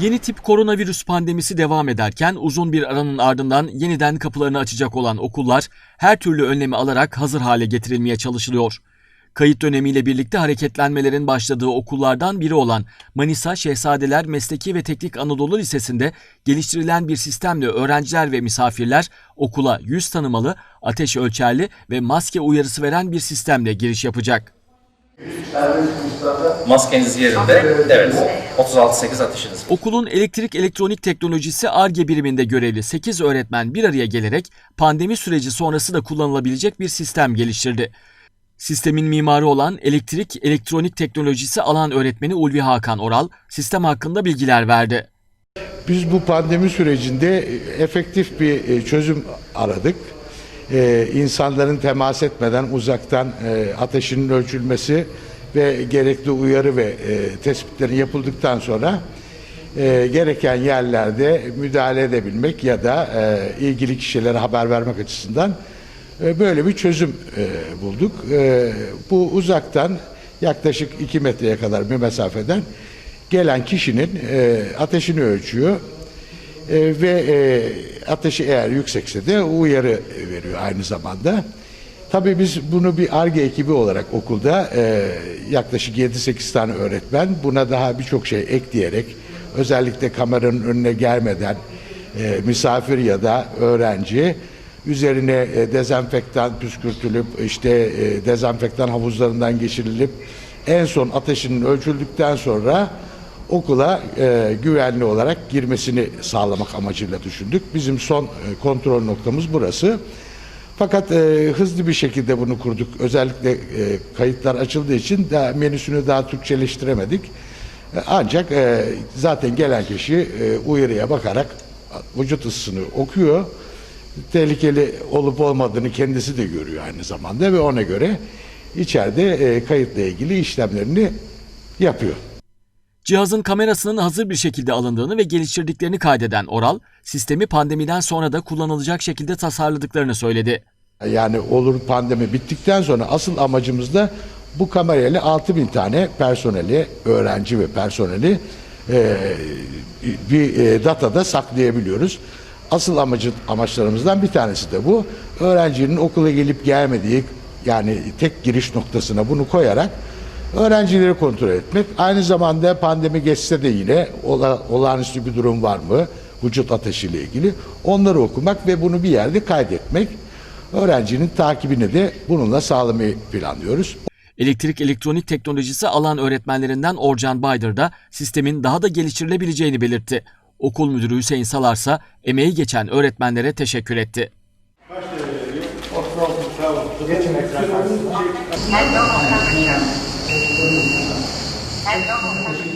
Yeni tip koronavirüs pandemisi devam ederken uzun bir aranın ardından yeniden kapılarını açacak olan okullar her türlü önlemi alarak hazır hale getirilmeye çalışılıyor. Kayıt dönemiyle birlikte hareketlenmelerin başladığı okullardan biri olan Manisa Şehzadeler Mesleki ve Teknik Anadolu Lisesi'nde geliştirilen bir sistemle öğrenciler ve misafirler okula yüz tanımalı, ateş ölçerli ve maske uyarısı veren bir sistemle giriş yapacak. Maskeniz yerinde. Evet. 36.8 ateşiniz. Okulun elektrik elektronik teknolojisi ARGE biriminde görevli 8 öğretmen bir araya gelerek pandemi süreci sonrası da kullanılabilecek bir sistem geliştirdi. Sistemin mimarı olan elektrik elektronik teknolojisi alan öğretmeni Ulvi Hakan Oral sistem hakkında bilgiler verdi. Biz bu pandemi sürecinde efektif bir e, çözüm aradık. Ee, insanların temas etmeden uzaktan e, ateşinin ölçülmesi ve gerekli uyarı ve e, tespitlerin yapıldıktan sonra e, gereken yerlerde müdahale edebilmek ya da e, ilgili kişilere haber vermek açısından e, böyle bir çözüm e, bulduk. E, bu uzaktan yaklaşık 2 metreye kadar bir mesafeden gelen kişinin e, ateşini ölçüyor. E, ve e, ateşi eğer yüksekse de uyarı veriyor aynı zamanda. Tabii biz bunu bir ARGE ekibi olarak okulda e, yaklaşık 7-8 tane öğretmen buna daha birçok şey ekleyerek özellikle kameranın önüne gelmeden e, misafir ya da öğrenci üzerine e, dezenfektan püskürtülüp işte e, dezenfektan havuzlarından geçirilip en son ateşinin ölçüldükten sonra okula e, güvenli olarak girmesini sağlamak amacıyla düşündük. Bizim son e, kontrol noktamız burası. Fakat e, hızlı bir şekilde bunu kurduk. Özellikle e, kayıtlar açıldığı için daha menüsünü daha Türkçeleştiremedik. E, ancak e, zaten gelen kişi e, uyarıya bakarak vücut ısısını okuyor. Tehlikeli olup olmadığını kendisi de görüyor aynı zamanda ve ona göre içeride e, kayıtla ilgili işlemlerini yapıyor. Cihazın kamerasının hazır bir şekilde alındığını ve geliştirdiklerini kaydeden Oral, sistemi pandemiden sonra da kullanılacak şekilde tasarladıklarını söyledi. Yani olur pandemi bittikten sonra asıl amacımız da bu kamerayla 6000 tane personeli, öğrenci ve personeli e, bir e, datada saklayabiliyoruz. Asıl amacı amaçlarımızdan bir tanesi de bu. Öğrencinin okula gelip gelmediği yani tek giriş noktasına bunu koyarak öğrencileri kontrol etmek. Aynı zamanda pandemi geçse de yine ola, olağanüstü bir durum var mı? Vücut ateşiyle ilgili. Onları okumak ve bunu bir yerde kaydetmek. Öğrencinin takibini de bununla sağlamayı planlıyoruz. Elektrik elektronik teknolojisi alan öğretmenlerinden Orcan Baydır da sistemin daha da geliştirilebileceğini belirtti. Okul müdürü Hüseyin Salarsa emeği geçen öğretmenlere teşekkür etti. Hello, Okan. Thank you.